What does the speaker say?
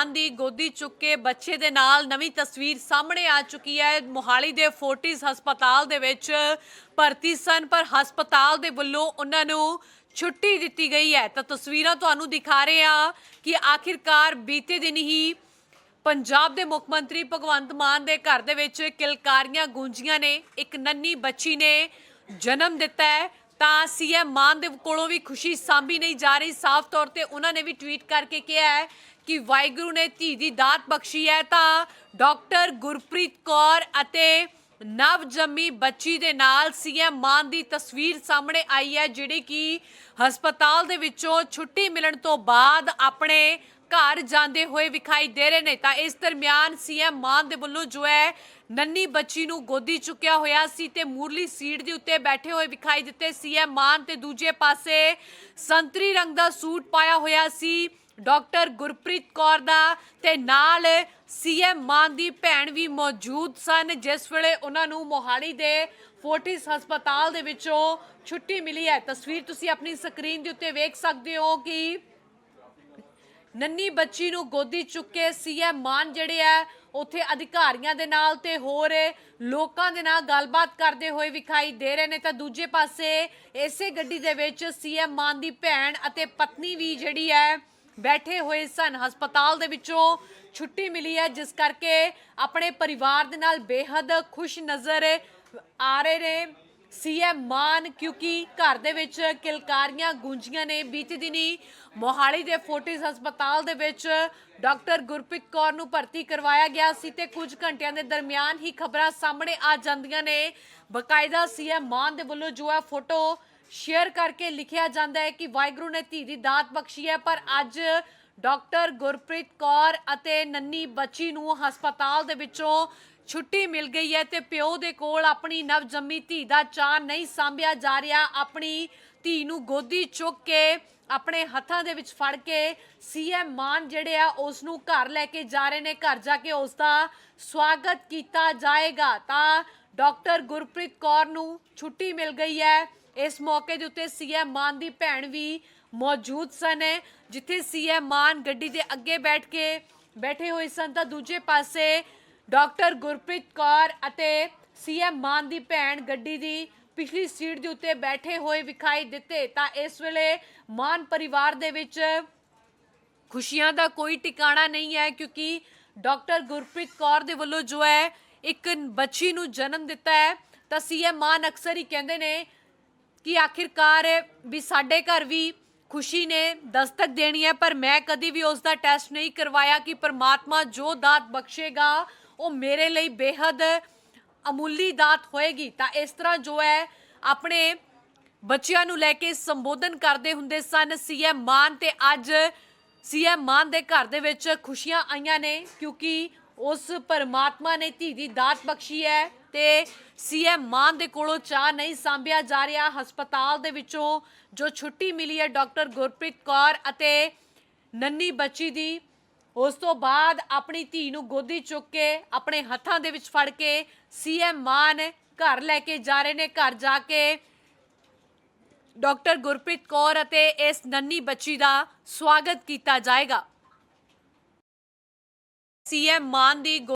ਮਾਂ ਦੀ ਗੋਦੀ ਚੁੱਕ ਕੇ ਬੱਚੇ ਦੇ ਨਾਲ ਨਵੀਂ ਤਸਵੀਰ ਸਾਹਮਣੇ ਆ ਚੁੱਕੀ ਹੈ। ਮੋਹਾਲੀ ਦੇ ਫੋਰਟਿਸ ਹਸਪਤਾਲ ਦੇ ਵਿੱਚ ਭਰਤੀ ਸਨ, ਪਰ ਹਸਪਤਾਲ ਦੇ ਵੱਲੋਂ ਉਹਨਾਂ ਨੂੰ ਛੁੱਟੀ ਦਿੱਤੀ ਗਈ ਹੈ। ਤਾਂ ਤਸਵੀਰਾਂ ਤੁਹਾਨੂੰ ਦਿਖਾ ਰਹੇ ਹਾਂ ਕਿ ਆਖਿਰਕਾਰ ਬੀਤੇ ਦਿਨ ਹੀ ਪੰਜਾਬ ਦੇ ਮੁੱਖ ਮੰਤਰੀ ਭਗਵੰਤ ਮਾਨ ਦੇ ਘਰ ਦੇ ਵਿੱਚ ਕਿਲਕਾਰੀਆਂ ਗੂੰਜੀਆਂ ਨੇ। ਇੱਕ ਨੰਨੀ ਬੱਚੀ ਨੇ ਜਨਮ ਦਿੱਤਾ ਹੈ। ਤਾਂ ਸੀਐਮ ਮਾਨ ਦੇ ਕੋਲੋਂ ਵੀ ਖੁਸ਼ੀ ਸਾਂਭੀ ਨਹੀਂ ਜਾ ਰਹੀ। ਸਾਫ਼ ਤੌਰ ਤੇ ਉਹਨਾਂ ਨੇ ਵੀ ਟਵੀਟ ਕਰਕੇ ਕਿਹਾ ਹੈ ਕਿ ਵਾਹਿਗੁਰੂ ਨੇ ਧੀ ਦੀ ਦਾਤ ਬਖਸ਼ੀ ਹੈ ਤਾਂ ਡਾਕਟਰ ਗੁਰਪ੍ਰੀਤ ਕੌਰ ਅਤੇ ਨਵਜੰਮੀ ਬੱਚੀ ਦੇ ਨਾਲ ਸੀਐਮ ਮਾਨ ਦੀ ਤਸਵੀਰ ਸਾਹਮਣੇ ਆਈ ਹੈ, ਜਿਹੜੀ ਕਿ ਹਸਪਤਾਲ ਦੇ ਵਿੱਚੋਂ ਛੁੱਟੀ ਮਿਲਣ ਤੋਂ ਬਾਅਦ ਆਪਣੇ ਘਰ ਜਾਂਦੇ ਹੋਏ ਵਿਖਾਈ ਦੇ ਰਹੇ ਨੇ। ਤਾਂ ਇਸ ਦਰਮਿਆਨ ਸੀਐਮ ਮਾਨ ਦੇ ਵੱਲੋਂ ਜੋ ਹੈ, ਨੰਨੀ ਬੱਚੀ ਨੂੰ ਗੋਦੀ ਚੁੱਕਿਆ ਹੋਇਆ ਸੀ ਤੇ ਮੂਰਲੀ ਸੀਟ ਦੇ ਉੱਤੇ ਬੈਠੇ ਹੋਏ ਵਿਖਾਈ ਦਿੱਤੇ। ਸੀਐਮ ਮਾਨ ਤੇ ਦੂਜੇ ਪਾਸੇ ਸੰਤਰੀ ਰੰਗ ਦਾ ਸੂਟ ਪਾਇਆ ਹੋਇਆ ਸੀ। ਡਾਕਟਰ ਗੁਰਪ੍ਰੀਤ ਕੌਰ ਦਾ ਤੇ ਨਾਲ ਸੀਐਮ ਮਾਨ ਦੀ ਭੈਣ ਵੀ ਮੌਜੂਦ ਸਨ, ਜਿਸ ਵੇਲੇ ਉਹਨਾਂ ਨੂੰ ਮੋਹਾਲੀ ਦੇ ਫੋਰਟਿਸ ਹਸਪਤਾਲ ਦੇ ਵਿੱਚੋਂ ਛੁੱਟੀ ਮਿਲੀ ਹੈ। ਤਸਵੀਰ ਤੁਸੀਂ ਆਪਣੀ ਸਕਰੀਨ ਦੇ ਉੱਤੇ ਵੇਖ ਸਕਦੇ ਹੋ ਕਿ ਨੰਨੀ ਬੱਚੀ ਨੂੰ ਗੋਦੀ ਚੁੱਕ ਕੇ ਸੀਐਮ ਮਾਨ ਜਿਹੜੇ ਆ, ਉੱਥੇ ਅਧਿਕਾਰੀਆਂ ਦੇ ਨਾਲ ਤੇ ਹੋਰ ਲੋਕਾਂ ਦੇ ਨਾਲ ਗੱਲਬਾਤ ਕਰਦੇ ਹੋਏ ਵਿਖਾਈ ਦੇ ਰਹੇ ਨੇ। ਤਾਂ ਦੂਜੇ ਪਾਸੇ ਇਸੇ ਗੱਡੀ ਦੇ ਵਿੱਚ ਸੀਐਮ ਮਾਨ ਦੀ ਭੈਣ ਅਤੇ ਪਤਨੀ ਵੀ ਜਿਹੜੀ ਹੈ, ਬੈਠੇ ਹੋਏ ਸਨ। ਹਸਪਤਾਲ ਦੇ ਵਿੱਚੋਂ ਛੁੱਟੀ ਮਿਲੀ ਹੈ, ਜਿਸ ਕਰਕੇ ਆਪਣੇ ਪਰਿਵਾਰ ਦੇ ਨਾਲ ਬੇਹੱਦ ਖੁਸ਼ ਨਜ਼ਰ ਆ ਰਹੇ ਨੇ। ਸੀਐਮ ਮਾਨ, ਕਿਉਂਕਿ ਘਰ ਦੇ ਵਿੱਚ ਕਿਲਕਾਰੀਆਂ ਗੂੰਜੀਆਂ ਨੇ ਬੀਤੇ ਦਿਨੀ ਮੋਹਾਲੀ ਦੇ ਫੋਰਟਿਸ ਹਸਪਤਾਲ ਦੇ ਵਿੱਚ ਡਾਕਟਰ ਗੁਰਪ੍ਰੀਤ ਕੌਰ ਨੂੰ ਭਰਤੀ ਕਰਵਾਇਆ ਗਿਆ ਸੀ ਤੇ ਕੁਝ ਘੰਟਿਆਂ ਦੇ ਦਰਮਿਆਨ ਹੀ ਖਬਰਾਂ ਸਾਹਮਣੇ ਆ ਜਾਂਦੀਆਂ ਨੇ। ਬਕਾਇਦਾ ਸੀਐਮ ਮਾਨ ਦੇ ਵੱਲੋਂ ਜੋ ਹੈ ਫੋਟੋ ਸ਼ੇਅਰ ਕਰਕੇ ਲਿਖਿਆ ਜਾਂਦਾ ਹੈ ਕਿ ਵਾਹਿਗੁਰੂ ਨੇ ਧੀ ਦੀ ਦਾਤ ਬਖਸ਼ੀ ਹੈ, ਪਰ ਅੱਜ ਡਾਕਟਰ ਗੁਰਪ੍ਰੀਤ ਕੌਰ ਅਤੇ ਨੰਨੀ ਬੱਚੀ ਨੂੰ ਹਸਪਤਾਲ ਦੇ ਵਿੱਚੋਂ ਛੁੱਟੀ ਮਿਲ ਗਈ ਹੈ ਤੇ ਪਿਓ ਦੇ ਕੋਲ ਆਪਣੀ ਨਵਜੰਮੀ ਧੀ ਦਾ ਚਾਅ ਨਹੀਂ ਸਾਂਭਿਆ ਜਾ ਰਿਹਾ। ਆਪਣੀ ਧੀ ਨੂੰ ਗੋਦੀ ਚੁੱਕ ਕੇ ਆਪਣੇ ਹੱਥਾਂ ਦੇ ਵਿੱਚ ਫੜ ਕੇ ਸੀਐਮ ਮਾਨ ਜਿਹੜੇ ਆ, ਉਸ ਨੂੰ ਘਰ ਲੈ ਕੇ ਜਾ ਰਹੇ ਨੇ। ਘਰ ਜਾ ਕੇ ਉਸ ਦਾ ਸਵਾਗਤ ਕੀਤਾ ਜਾਏਗਾ। ਤਾਂ ਡਾਕਟਰ ਗੁਰਪ੍ਰੀਤ ਕੌਰ ਨੂੰ ਛੁੱਟੀ ਮਿਲ ਗਈ ਹੈ। ਇਸ ਮੌਕੇ ਦੇ ਉੱਤੇ ਸੀਐਮ ਮਾਨ ਦੀ ਭੈਣ ਵੀ ਮੌਜੂਦ ਸਨ, ਜਿੱਥੇ ਸੀਐਮ ਮਾਨ ਗੱਡੀ ਦੇ ਅੱਗੇ ਬੈਠ ਕੇ ਬੈਠੇ ਹੋਏ ਸਨ। ਤਾਂ ਦੂਜੇ ਪਾਸੇ ਡਾਕਟਰ ਗੁਰਪ੍ਰੀਤ ਕੌਰ ਅਤੇ ਸੀਐਮ ਮਾਨ ਦੀ ਭੈਣ ਗੱਡੀ ਦੀ ਪਿਛਲੀ ਸੀਟ ਦੇ ਉੱਤੇ ਬੈਠੇ ਹੋਏ ਵਿਖਾਈ ਦਿੱਤੇ। ਤਾਂ ਇਸ ਵੇਲੇ ਮਾਨ ਪਰਿਵਾਰ ਦੇ ਵਿੱਚ ਖੁਸ਼ੀਆਂ ਦਾ ਕੋਈ ਟਿਕਾਣਾ ਨਹੀਂ ਹੈ, ਕਿਉਂਕਿ ਡਾਕਟਰ ਗੁਰਪ੍ਰੀਤ ਕੌਰ ਦੇ ਵੱਲੋਂ ਜੋ ਹੈ, ਇੱਕ ਬੱਚੀ ਨੂੰ ਜਨਮ ਦਿੱਤਾ ਹੈ। ਤਾਂ ਸੀਐਮ ਮਾਨ ਅਕਸਰ ਹੀ ਕਹਿੰਦੇ ਨੇ ਕਿ ਆਖਿਰਕਾਰ ਵੀ ਸਾਡੇ ਘਰ ਵੀ ਖੁਸ਼ੀ ਨੇ ਦਸਤਕ ਦੇਣੀ ਹੈ, ਪਰ ਮੈਂ ਕਦੀ ਵੀ ਉਸ ਦਾ ਟੈਸਟ ਨਹੀਂ ਕਰਵਾਇਆ ਕਿ ਪਰਮਾਤਮਾ ਜੋ ਦਾਤ ਬਖਸ਼ੇਗਾ, ਉਹ ਮੇਰੇ ਲਈ ਬੇਹੱਦ ਅਮੁੱਲੀ ਦਾਤ ਹੋਏਗੀ। ਤਾਂ ਇਸ ਤਰ੍ਹਾਂ ਜੋ ਹੈ, ਆਪਣੇ ਬੱਚਿਆਂ ਨੂੰ ਲੈ ਕੇ ਸੰਬੋਧਨ ਕਰਦੇ ਹੁੰਦੇ ਸਨ। ਸੀਐਮ ਮਾਨ ਤੇ ਅੱਜ ਸੀਐਮ ਮਾਨ ਦੇ ਘਰ ਦੇ ਵਿੱਚ ਖੁਸ਼ੀਆਂ ਆਈਆਂ ਨੇ, ਕਿਉਂਕਿ ਉਸ ਪਰਮਾਤਮਾ ਨੇ ਧੀ ਦੀ ਦਾਤ ਬਖਸ਼ੀ ਹੈ ਤੇ ਸੀਐਮ ਮਾਨ ਦੇ ਕੋਲੋਂ ਚਾਹ ਨਹੀਂ ਸਾਂਭਿਆ ਜਾ ਰਿਹਾ। ਹਸਪਤਾਲ ਦੇ ਵਿੱਚੋਂ ਜੋ ਛੁੱਟੀ ਮਿਲੀ ਹੈ ਡਾਕਟਰ ਗੁਰਪ੍ਰੀਤ ਕੌਰ ਅਤੇ ਨੰਨੀ ਬੱਚੀ ਦੀ, ਉਸ ਤੋਂ ਬਾਅਦ ਆਪਣੀ ਧੀ ਨੂੰ ਗੋਦੀ ਚੁੱਕ ਕੇ ਆਪਣੇ ਹੱਥਾਂ ਦੇ ਵਿੱਚ ਫੜ ਕੇ ਸੀਐਮ ਮਾਨ ਘਰ ਲੈ ਕੇ ਜਾ ਰਹੇ ਨੇ। ਘਰ ਜਾ ਕੇ ਡਾਕਟਰ ਗੁਰਪ੍ਰੀਤ ਕੌਰ ਅਤੇ ਇਸ ਨੰਨੀ ਬੱਚੀ ਦਾ ਸਵਾਗਤ ਕੀਤਾ ਜਾਏਗਾ। ਸੀਐਮ ਮਾਨ ਦੀ